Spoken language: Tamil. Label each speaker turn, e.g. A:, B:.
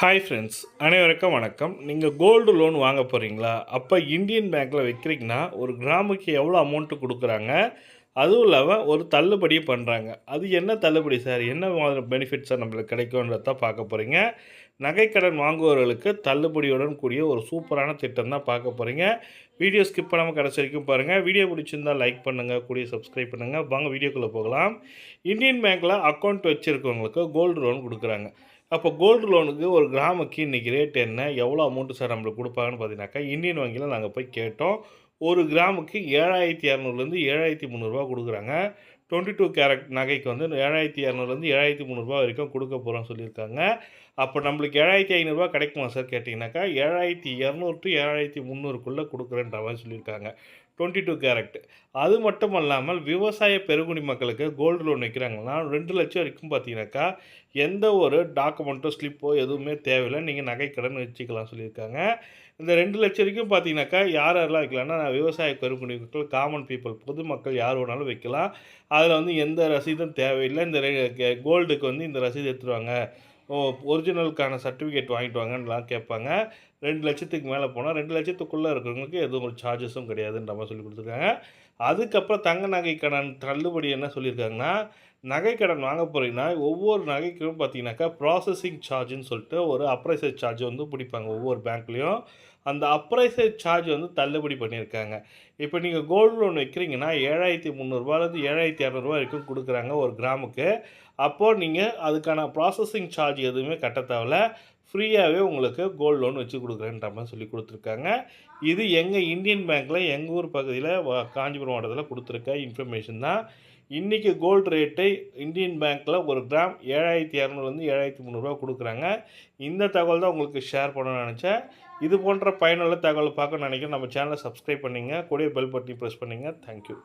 A: ஹாய் ஃப்ரெண்ட்ஸ் அனைவருக்கும் வணக்கம். நீங்கள் கோல்டு லோன் வாங்க போகிறீங்களா அப்போ இந்தியன் பேங்க்கில் வைக்கிறீங்கன்னா ஒரு கிராமுக்கு எவ்வளோ அமௌண்ட்டு கொடுக்குறாங்க? அதுவும் இல்லாமல் ஒரு தள்ளுபடி பண்ணுறாங்க அது என்ன தள்ளுபடி சார் என்ன மாதிரி பெனிஃபிட் சார் நம்மளுக்கு கிடைக்கும்ன்றத பார்க்க போகிறீங்க நகைக்கடன் வாங்குபவர்களுக்கு தள்ளுபடியுடன் கூடிய ஒரு சூப்பரான திட்டம் தான் பார்க்க போகிறீங்க வீடியோ ஸ்கிப் பண்ணாமல் கடைசி வரைக்கும் பாருங்கள் வீடியோ பிடிச்சிருந்தால் லைக் பண்ணுங்கள் கூடிய சப்ஸ்கிரைப் பண்ணுங்கள் வாங்க வீடியோக்குள்ளே போகலாம். இந்தியன் பேங்க்கில் அக்கௌண்ட் வச்சுருக்கவங்களுக்கு கோல்டு லோன் கொடுக்குறாங்க. அப்போ கோல்டு லோனுக்கு ஒரு கிராமுக்கு இன்றைக்கி ரேட் என்ன? எவ்வளோ அமௌண்ட்டு சார் நம்மளுக்கு கொடுப்பாங்கன்னு பார்த்தீங்கன்னாக்கா இந்தியன் வங்கியில் நாங்கள் போய் கேட்டோம். ஒரு கிராமுக்கு ஏழாயிரத்தி இரநூறுலேருந்து ஏழாயிரத்தி முந்நூறுரூவா கொடுக்குறாங்க. டுவெண்ட்டி டூ கேரட் நகைக்கு வந்து ஏழாயிரத்தி இரநூறுலேருந்து ஏழாயிரத்தி முந்நூறுரூவா வரைக்கும் கொடுக்க போகிறோம்னு சொல்லியிருக்காங்க. அப்போ நம்மளுக்கு ஏழாயிரத்தி ஐநூறுரூவா கிடைக்குமா சார் கேட்டிங்கனாக்கா ஏழாயிரத்தி இரநூறு டு ஏழாயிரத்தி முந்நூறுக்குள்ளே கொடுக்குறேன்ற மாதிரி சொல்லியிருக்காங்க. Twenty two carat. அது மட்டும் அல்லாமல் விவசாய பெருங்குடி மக்களுக்கு கோல்டு லோன் வைக்கிறாங்கன்னா ரெண்டு லட்சம் வரைக்கும் பார்த்தீங்கன்னாக்கா எந்த ஒரு டாக்குமெண்ட்டோ ஸ்லிப்போ எதுவுமே தேவையில்லை. நீங்கள் நகைக்கடன் வச்சுக்கலாம் சொல்லியிருக்காங்க. இந்த ரெண்டு லட்சம் வரைக்கும் பார்த்தீங்கன்னாக்கா யார் யாரெல்லாம் வைக்கலாம்னா விவசாய பெருங்குடி மக்கள் காமன் பீப்புள் பொதுமக்கள் யார் வேணாலும் வைக்கலாம். அதில் வந்து எந்த ரசீதும் தேவையில்லை. இந்த கோல்டுக்கு வந்து இந்த ரசீது எடுத்துருவாங்க. ஒரிஜினலுக்கான சர்டிஃபிகேட் வாங்கிட்டு வாங்கலாம் கேட்பாங்க. ரெண்டு லட்சத்துக்கு மேலே போனால் ரெண்டு லட்சத்துக்குள்ளே இருக்கிறவங்களுக்கு எதுவும் ஒரு சார்ஜஸும் கிடையாதுன்ற மாதிரி சொல்லி கொடுத்துருக்காங்க. அதுக்கப்புறம் தங்க நகைக்கான தள்ளுபடி என்ன சொல்லியிருக்காங்கன்னா நகை கடன் வாங்க போகிறீங்கன்னா ஒவ்வொரு நகைக்கும் பார்த்தீங்கன்னாக்கா ப்ராசஸிங் சார்ஜுன்னு சொல்லிட்டு ஒரு அப்ரைசர் சார்ஜ் வந்து பிடிப்பாங்க ஒவ்வொரு பேங்க்லேயும் அந்த அப்ரைசர் சார்ஜ் வந்து தள்ளுபடி பண்ணியிருக்காங்க. இப்போ நீங்கள் கோல்டு லோன் வைக்கிறீங்கன்னா ஏழாயிரத்தி முந்நூறுரூவாலேருந்து ஏழாயிரத்தி இரநூறுவா வரைக்கும் கொடுக்குறாங்க ஒரு கிராமுக்கு. அப்போது நீங்கள் அதுக்கான ப்ராசஸிங் சார்ஜ் எதுவுமே கட்ட தேவையில்ல. ஃப்ரீயாகவே உங்களுக்கு கோல்டு லோன் வச்சு கொடுக்குறேன்ற மாதிரி சொல்லி கொடுத்துருக்காங்க. இது எங்கள் இந்தியன் பேங்க்கில் எங்கள் ஊர் பகுதியில் காஞ்சிபுரம் மாவட்டத்தில் கொடுத்துருக்க இன்ஃபர்மேஷன் தான். இன்றைக்கி கோல்டு ரேட்டை இந்தியன் பேங்க்கில் ஒரு கிராம் ஏழாயிரத்தி இரநூறுலேருந்து ஏழாயிரத்தி முந்நூறுரூவா கொடுக்குறாங்க. இந்த தகவல் தான் உங்களுக்கு ஷேர் பண்ணணும்னு நினச்சேன். இது போன்ற பயனுள்ள தகவல் பார்க்க நினைக்கிறேன். நம்ம சேனலை சப்ஸ்கிரைப் பண்ணிங்க. கூடிய பெல் பட்டனை ப்ரெஸ் பண்ணிங்க. தேங்க்யூ